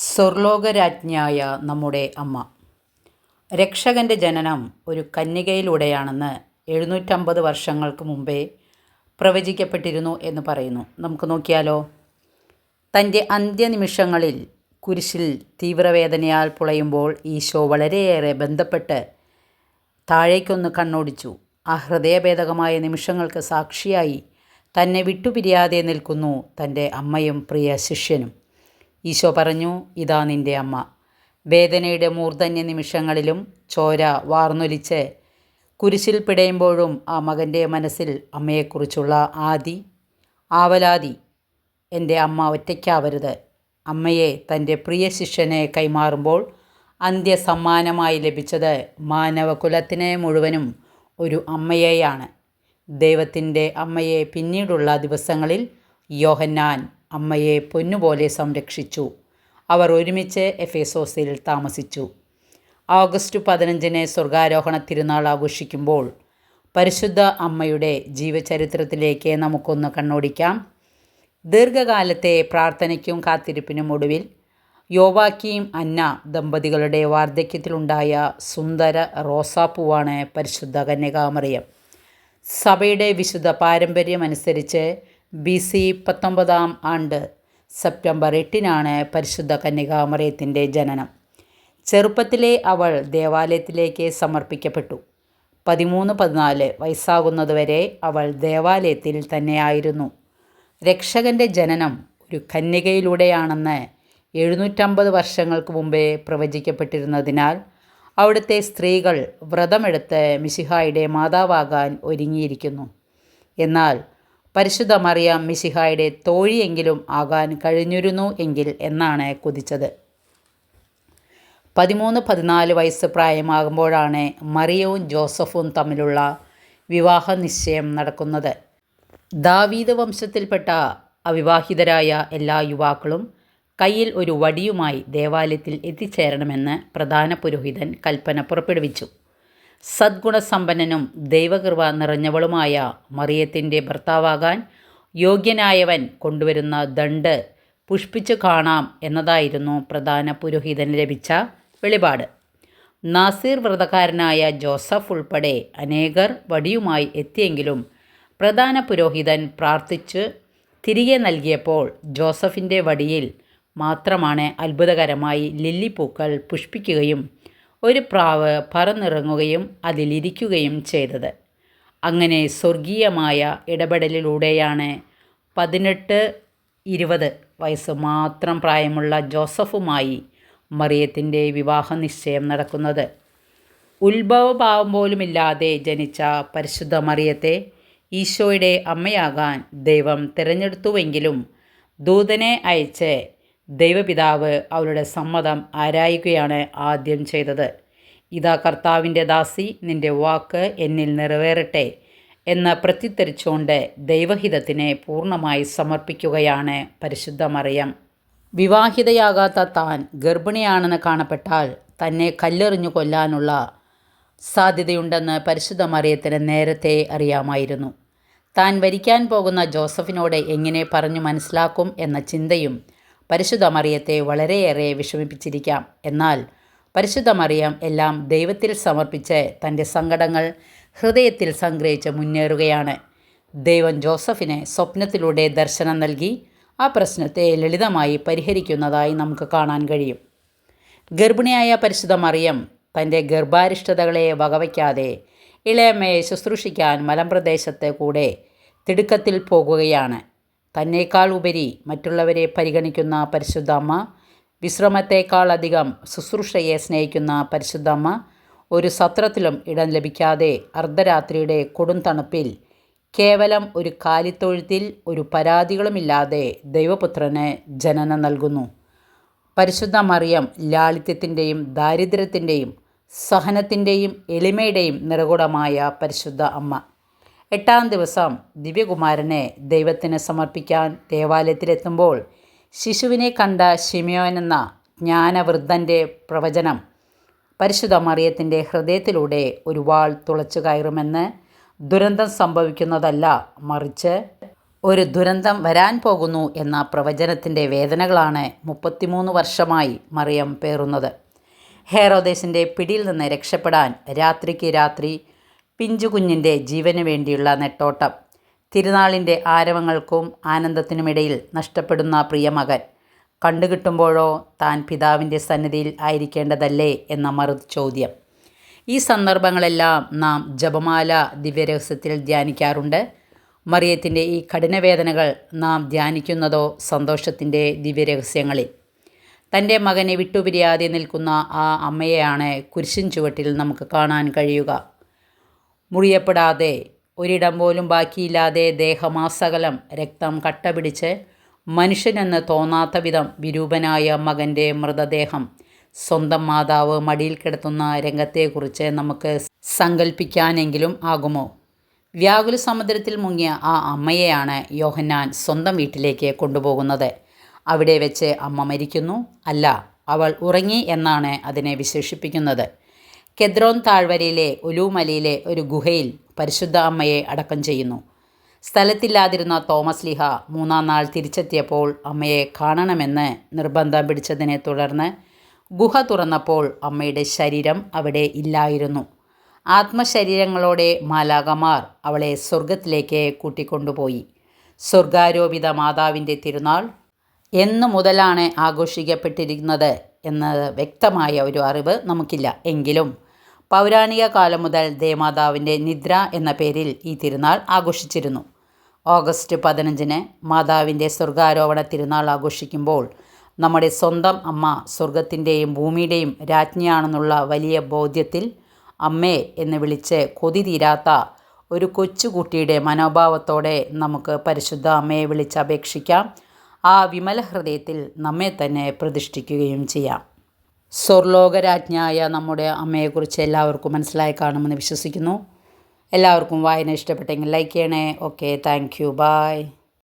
സ്വർലോകരാജ്ഞിയായ നമ്മുടെ അമ്മ. രക്ഷകന്റെ ജനനം ഒരു കന്യകയിലൂടെയാണെന്ന് എഴുന്നൂറ്റമ്പത് വർഷങ്ങൾക്ക് മുമ്പേ പ്രവചിക്കപ്പെട്ടിരുന്നു എന്ന് പറയുന്നു. നമുക്ക് നോക്കിയാലോ. തന്റെ അന്ത്യനിമിഷങ്ങളിൽ കുരിശിൽ തീവ്രവേദനയാൽ പുളയുമ്പോൾ ഈശോ വളരെയേറെ ബന്ധപ്പെട്ട് താഴേക്കൊന്ന് കണ്ണോടിച്ചു. ആ ഹൃദയഭേദകമായ നിമിഷങ്ങൾക്ക് സാക്ഷിയായി തന്നെ വിട്ടുപിരിയാതെ നിൽക്കുന്നു തന്റെ അമ്മയും പ്രിയ ശിഷ്യനും. ഈശോ പറഞ്ഞു ഇതാ നിന്റെ അമ്മ. വേദനയുടെ മൂർധന്യ നിമിഷങ്ങളിലും ചോര വാർന്നൊലിച്ച് കുരിശിൽ പിടയുമ്പോഴും ആ മകന്റെ മനസ്സിൽ അമ്മയെക്കുറിച്ചുള്ള ആദി ആവലാതി എന്റെ അമ്മ ഒറ്റയ്ക്കാവരുത്. അമ്മയെ തന്റെ പ്രിയ ശിഷ്യനെ കൈമാറുമ്പോൾ അന്ത്യസമ്മാനമായി ലഭിച്ചത് മാനവകുലത്തിനെ മുഴുവനും ഒരു അമ്മയെയാണ്. ദൈവത്തിന്റെ അമ്മയെ പിന്നീടുള്ള ദിവസങ്ങളിൽ യോഹന്നാൻ അമ്മയെ പൊന്നുപോലെ സംരക്ഷിച്ചു. അവർ ഒരുമിച്ച് എഫേസോസിൽ താമസിച്ചു. ഓഗസ്റ്റ് പതിനഞ്ചിന് സ്വർഗാരോഹണ തിരുനാൾ ആഘോഷിക്കുമ്പോൾ പരിശുദ്ധ അമ്മയുടെ ജീവചരിത്രത്തിലേക്ക് നമുക്കൊന്ന് കണ്ണോടിക്കാം. ദീർഘകാലത്തെ പ്രാർത്ഥനയ്ക്കും കാത്തിരിപ്പിനും ഒടുവിൽ യോവാക്കിയും അന്ന ദമ്പതികളുടെ വാർദ്ധക്യത്തിലുണ്ടായ സുന്ദര റോസാപ്പൂവാണ് പരിശുദ്ധ കന്യകാമറിയം. സഭയുടെ വിശുദ്ധ പാരമ്പര്യമനുസരിച്ച് ബി സി പത്തൊമ്പതാം ആണ്ട് സെപ്റ്റംബർ എട്ടിനാണ് പരിശുദ്ധ കന്യകാമറിയത്തിന്റെ ജനനം. ചെറുപ്പത്തിലെ അവൾ ദേവാലയത്തിലേക്ക് സമർപ്പിക്കപ്പെട്ടു. പതിമൂന്ന് പതിനാല് വയസ്സാകുന്നതുവരെ അവൾ ദേവാലയത്തിൽ തന്നെയായിരുന്നു. രക്ഷകന്റെ ജനനം ഒരു കന്യകയിലൂടെയാണെന്ന് എഴുന്നൂറ്റമ്പത് വർഷങ്ങൾക്ക് മുമ്പേ പ്രവചിക്കപ്പെട്ടിരുന്നതിനാൽ അവിടുത്തെ സ്ത്രീകൾ വ്രതമെടുത്ത് മിശിഹായുടെ മാതാവാകാൻ ഒരുങ്ങിയിരിക്കുന്നു. എന്നാൽ പരിശുദ്ധ മറിയാം മിശിഹായുടെ തോഴിയെങ്കിലും ആകാൻ കഴിഞ്ഞിരുന്നു എങ്കിൽ എന്നാണ് കുതിച്ചത്. പതിമൂന്ന് പതിനാല് വയസ്സ് പ്രായമാകുമ്പോഴാണ് മറിയവും ജോസഫും തമ്മിലുള്ള വിവാഹ നിശ്ചയം നടക്കുന്നത്. ദാവീദ് വംശത്തിൽപ്പെട്ട അവിവാഹിതരായ എല്ലാ യുവാക്കളും കയ്യിൽ ഒരു വടിയുമായി ദേവാലയത്തിൽ എത്തിച്ചേരണമെന്ന് പ്രധാന പുരോഹിതൻ കൽപ്പന പുറപ്പെടുവിച്ചു. സദ്ഗുണസമ്പന്നനും ദൈവകൃപ നിറഞ്ഞവളുമായ മറിയത്തിന്റെ ഭർത്താവാകാൻ യോഗ്യനായവൻ കൊണ്ടുവരുന്ന ദണ്ട് പുഷ്പിച്ചു കാണാം എന്നതായിരുന്നു പ്രധാന പുരോഹിതന് ലഭിച്ച വെളിപാട്. നാസീർ വ്രതക്കാരനായ ജോസഫ് ഉൾപ്പെടെ അനേകർ വടിയുമായി എത്തിയെങ്കിലും പ്രധാന പുരോഹിതൻ പ്രാർത്ഥിച്ച് തിരികെ നൽകിയപ്പോൾ ജോസഫിന്റെ വടിയിൽ മാത്രമാണ് അത്ഭുതകരമായി ലില്ലിപ്പൂക്കൾ പുഷ്പിക്കുകയും ഒരു പ്രാവ് പറന്നിറങ്ങുകയും അതിലിരിക്കുകയും ചെയ്തത്. അങ്ങനെ സ്വർഗീയമായ ഇടപെടലിലൂടെയാണ് പതിനെട്ട് ഇരുപത് വയസ്സ് മാത്രം പ്രായമുള്ള ജോസഫുമായി മറിയത്തിന്റെ വിവാഹ നിശ്ചയം നടക്കുന്നത്. ഉത്ഭവഭാവം പോലുമില്ലാതെ ജനിച്ച പരിശുദ്ധ മറിയത്തെ ഈശോയുടെ അമ്മയാകാൻ ദൈവം തിരഞ്ഞെടുത്തുവെങ്കിലും ദൂതനെ അയച്ച് ദൈവപിതാവ് അവളുടെ സമ്മതം ആരായിക്കുകയാണ് ആദ്യം ചെയ്തത്? ഇതാ കർത്താവിന്റെ ദാസി നിന്റെ വാക്ക് എന്നിൽ നിറവേറട്ടെ എന്ന് പ്രത്യുത്തരിച്ചുകൊണ്ട് ദൈവഹിതത്തിനെ പൂർണമായി സമർപ്പിക്കുകയാണ് പരിശുദ്ധ മറിയം. വിവാഹിതയാകാത്ത താൻ ഗർഭിണിയാണെന്ന് കാണപ്പെട്ടാൽ തന്നെ കല്ലെറിഞ്ഞു കൊല്ലാനുള്ള സാധ്യതയുണ്ടെന്ന് പരിശുദ്ധ മറിയത്തിന് നേരത്തെ അറിയാമായിരുന്നു. താൻ വരിക്കാൻ പോകുന്ന ജോസഫിനോട് എങ്ങനെ പറഞ്ഞു മനസ്സിലാക്കും എന്ന ചിന്തയും പരിശുദ്ധ മറിയത്തെ വളരെയേറെ വിഷമിപ്പിച്ചിരിക്കാം. എന്നാൽ പരിശുദ്ധ മറിയം എല്ലാം ദൈവത്തിൽ സമർപ്പിച്ച് തന്റെ സങ്കടങ്ങൾ ഹൃദയത്തിൽ സംഗ്രഹിച്ച് മുന്നേറുകയാണ്. ദൈവം ജോസഫിനെ സ്വപ്നത്തിലൂടെ ദർശനം നൽകി ആ പ്രശ്നത്തെ ലളിതമായി പരിഹരിക്കുന്നതായി നമുക്ക് കാണാൻ കഴിയും. ഗർഭിണിയായ പരിശുദ്ധ മറിയം തന്റെ ഗർഭാരിഷ്ടതകളെ വകവയ്ക്കാതെ ഇളയമ്മയെ ശുശ്രൂഷിക്കാൻ മലമ്പ്രദേശത്തെ കൂടെ തിടുക്കത്തിൽ പോകുകയാണ്. തന്നേക്കാൾ ഉപരി മറ്റുള്ളവരെ പരിഗണിക്കുന്ന പരിശുദ്ധമ്മ വിശ്രമത്തേക്കാൾ അധികം ശുശ്രൂഷയെ സ്നേഹിക്കുന്ന പരിശുദ്ധമ്മ ഒരു സത്രത്തിലും ഇടം ലഭിക്കാതെ അർദ്ധരാത്രിയുടെ കൊടും തണുപ്പിൽ കേവലം ഒരു കാലിത്തൊഴുത്തിൽ ഒരു പരാതികളുമില്ലാതെ ദൈവപുത്രന് ജനനം നൽകുന്നു. പരിശുദ്ധ മറിയം ലാളിത്യത്തിന്റെയും ദാരിദ്ര്യത്തിന്റെയും സഹനത്തിന്റെയും എളിമയുടെയും നിറകുടമായ പരിശുദ്ധ അമ്മ. എട്ടാം ദിവസം ദിവ്യകുമാരനെ ദൈവത്തിന് സമർപ്പിക്കാൻ ദേവാലയത്തിലെത്തുമ്പോൾ ശിശുവിനെ കണ്ട ഷിമിയോൻ എന്ന ജ്ഞാനവൃദ്ധന്റെ പ്രവചനം പരിശുദ്ധ മറിയത്തിന്റെ ഹൃദയത്തിലൂടെ ഒരു വാൾ തുളച്ചു കയറുമെന്ന് ദുരന്തം സംഭവിക്കുന്നതല്ല മറിച്ച് ഒരു ദുരന്തം വരാൻ പോകുന്നു എന്ന പ്രവചനത്തിന്റെ വേദനകളാണ് മുപ്പത്തിമൂന്ന് വർഷമായി മറിയം പേറുന്നത്. ഹേറോദേശിന്റെ പിടിയിൽ നിന്ന് രക്ഷപ്പെടാൻ രാത്രിക്ക് രാത്രി പിഞ്ചുകുഞ്ഞിന്റെ ജീവന് വേണ്ടിയുള്ള നെട്ടോട്ടം. തിരുനാളിന്റെ ആരവങ്ങൾക്കും ആനന്ദത്തിനുമിടയിൽ നഷ്ടപ്പെടുന്ന പ്രിയമകൻ കണ്ടുകിട്ടുമ്പോഴോ താൻ പിതാവിന്റെ സന്നിധിയിൽ ആയിരിക്കേണ്ടതല്ലേ എന്ന മറു ചോദ്യം. ഈ സന്ദർഭങ്ങളെല്ലാം നാം ജപമാല ദിവ്യരഹസ്യത്തിൽ ധ്യാനിക്കാറുണ്ട്. മറിയത്തിന്റെ ഈ കഠിനവേദനകൾ നാം ധ്യാനിക്കുന്നതോ സന്തോഷത്തിന്റെ ദിവ്യരഹസ്യങ്ങളിൽ. തന്റെ മകനെ വിട്ടുപിരിയാതെ നിൽക്കുന്ന ആ അമ്മയെയാണ് കുരിശിൻ ചുവട്ടിൽ നമുക്ക് കാണാൻ കഴിയുക. മുറിയപ്പെടാതെ ഒരിടം പോലും ബാക്കിയില്ലാതെ ദേഹമാസകലം രക്തം കട്ടപിടിച്ച് മനുഷ്യനെന്ന് തോന്നാത്ത വിധം വിരൂപനായ മകന്റെ മൃതദേഹം സ്വന്തം മാതാവ് മടിയിൽ കിടത്തുന്ന രംഗത്തെക്കുറിച്ച് നമുക്ക് സങ്കല്പിക്കാനെങ്കിലും ആകുമോ? വ്യാകുല സമുദ്രത്തിൽ മുങ്ങിയ ആ അമ്മയെയാണ് യോഹന്നാൻ സ്വന്തം വീട്ടിലേക്ക് കൊണ്ടുപോകുന്നത്. അവിടെ വെച്ച് അമ്മ മരിക്കുന്നു. അല്ല അവൾ ഉറങ്ങി എന്നാണ് അതിനെ വിശേഷിപ്പിക്കുന്നത്. കെദ്രോൻ താഴ്വരയിലെ ഒലൂമലയിലെ ഒരു ഗുഹയിൽ പരിശുദ്ധ അമ്മയെ അടക്കം ചെയ്യുന്നു. സ്ഥലത്തില്ലാതിരുന്ന തോമസ് ലിഹ മൂന്നാം നാൾ തിരിച്ചെത്തിയപ്പോൾ അമ്മയെ കാണണമെന്ന് നിർബന്ധം പിടിച്ചതിനെ തുടർന്ന് ഗുഹ തുറന്നപ്പോൾ അമ്മയുടെ ശരീരം അവിടെ ഇല്ലായിരുന്നു. ആത്മശരീരങ്ങളോടെ മാലാകമാർ അവളെ സ്വർഗത്തിലേക്ക് കൂട്ടിക്കൊണ്ടുപോയി. സ്വർഗാരോപിത മാതാവിന്റെ തിരുനാൾ എന്നു മുതലാണ് ആഘോഷിക്കപ്പെട്ടിരിക്കുന്നത് എന്നത് വ്യക്തമായ ഒരു അറിവ് നമുക്കില്ല. എങ്കിലും പൗരാണിക കാലം മുതൽ ദേമാതാവിന്റെ നിദ്ര എന്ന പേരിൽ ഈ തിരുനാൾ ആഘോഷിച്ചിരുന്നു. ഓഗസ്റ്റ് പതിനഞ്ചിന് മാതാവിന്റെ സ്വർഗാരോപണ തിരുനാൾ ആഘോഷിക്കുമ്പോൾ നമ്മുടെ സ്വന്തം അമ്മ സ്വർഗത്തിന്റെയും ഭൂമിയുടെയും രാജ്ഞിയാണെന്നുള്ള വലിയ ബോധ്യത്തിൽ അമ്മേ എന്ന് വിളിച്ച് കൊതി തീരാത്ത ഒരു കൊച്ചുകുട്ടിയുടെ മനോഭാവത്തോടെ നമുക്ക് പരിശുദ്ധ അമ്മയെ വിളിച്ചപേക്ഷിക്കാം ആ വിമല ഹൃദയത്തിൽ നമ്മെ തന്നെ പ്രതിഷ്ഠിക്കുകയും ചെയ്യാം. സ്വർലോകരാജ്ഞായ നമ്മുടെ അമ്മയെക്കുറിച്ച് എല്ലാവർക്കും മനസ്സിലായി കാണുമെന്ന് വിശ്വസിക്കുന്നു. എല്ലാവർക്കും വായന ഇഷ്ടപ്പെട്ടെങ്കിൽ ലൈക്ക് ചെയ്യണേ. Okay thank you bye